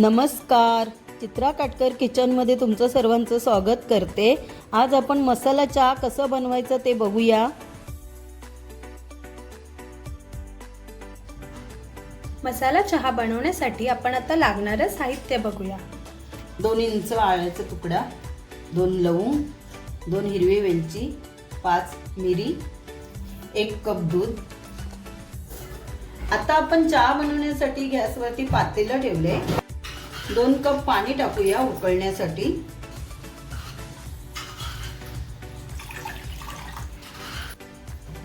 नमस्कार. चित्रा काटकर किचनमध्ये तुमचं सर्वांचं स्वागत करते. आज आपण मसाला चहा कसं बनवायचं ते बघूया. मसाला चहा बनवण्यासाठी आपण आता लागणारं साहित्य बघूया. दोन इंच आळ्याचा तुकडा दोन लवंग दोन हिरवी वेलची पाच मिरी एक कप दूध. आता आपण चहा बनवण्यासाठी गॅसवरती पातेलं ठेवले दोन कप पाणी टाकूया उकळण्यासाठी.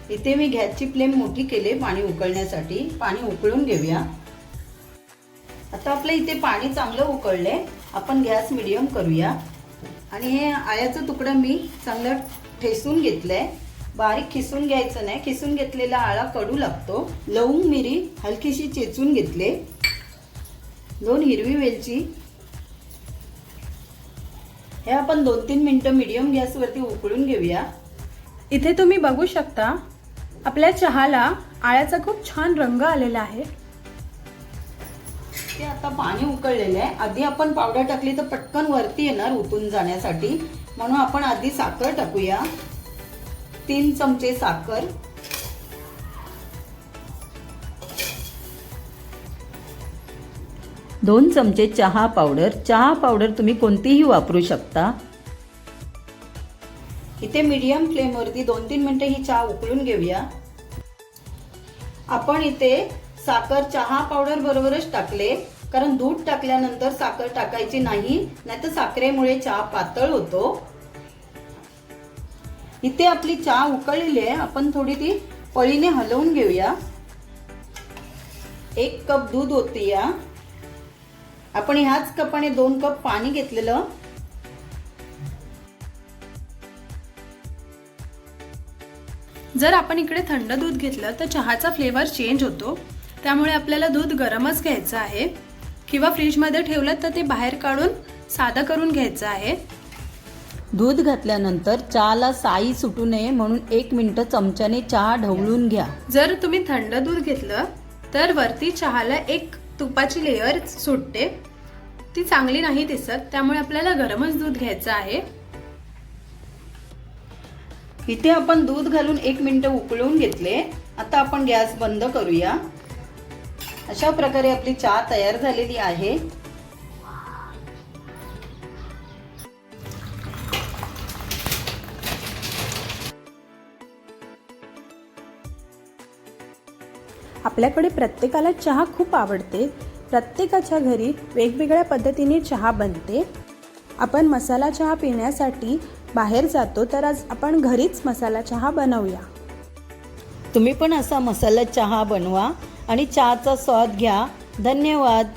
इथे मी गॅसची फ्लेम मोठी केले पाणी उकळण्यासाठी. पाणी उकळून घेऊया. आता आपलं इथे पाणी चांगलं उकळले आपण गॅस मिडियम करूया. आणि हे आळ्याचं तुकडं मी चांगलं ठेसून घेतलंय. बारीक खिसून घ्यायचं नाही. खिसून घेतलेला आळा कडू लागतो. लवंग मिरी हलकीशी चेचून घेतले. दोन हिरवी वेलची. हे आपण दोन तीन मिनटं मिडियम गॅसवरती उकळून घेऊया. इथे तुम्ही बघू शकता आपल्या चहाला आळ्याचा खूप छान रंग आलेला आहे. ते आता पाणी उकळलेलं आहे. आधी आपण पावडर टाकली तर पटकन वरती येणार उतून जाण्यासाठी. म्हणून आपण आधी साखर टाकूया. तीन चमचे साखर. दोन चमचे चहा पावडर. चहा पावडर तुम्ही कोणतीही वापरू शकता. इथे मीडियम फ्लेमवरती दोन तीन मिनटं ही चहा उकळून घेऊया. आपण इथे साखर चहा पावडर बरोबरच टाकले. कारण दूध टाकल्यानंतर साखर टाकायची नाही नाहीतर साखरेमुळे चहा पातळ होतो. इथे आपली चहा उकळलेली आहे. आपण थोडी ती पळीने हलवून घेऊया. एक कप दूध होती या आपण ह्याच कपाने दोन कप पाणी घेतलेलं. जर आपण इकडे थंड दूध घेतलं तर चहाचा फ्लेवर चेंज होतो. त्यामुळे आपल्याला दूध गरमच घ्यायचं आहे. किंवा फ्रीजमध्ये ठेवलं तर ते बाहेर काढून साधं करून घ्यायचं आहे. दूध घातल्यानंतर चहाला साई सुटू नये म्हणून एक मिनटं चमच्याने चहा ढवळून घ्या. जर तुम्ही थंड दूध घेतलं तर वरती चहाला एक तुपाची लेअर सुटते. ती चांगली नाही दिसत त्यामुळे आपल्याला गरमच दूध घ्यायचं आहे. इथे आपण दूध घालून एक मिनिट उकळून घेतले. आता आपण गॅस बंद करूया. अशा प्रकारे आपली चहा तयार झालेली आहे. आपल्याकडे प्रत्येकाला चहा खूप आवडते. प्रत्येकाच्या घरी वेगवेगळ्या पद्धतीने चहा बनते. आपण मसाला चहा पिण्यासाठी बाहेर जातो तर आज आपण घरीच मसाला चहा बनवूया. तुम्ही पण असा मसाला चहा बनवा आणि चहाचा स्वाद घ्या. धन्यवाद.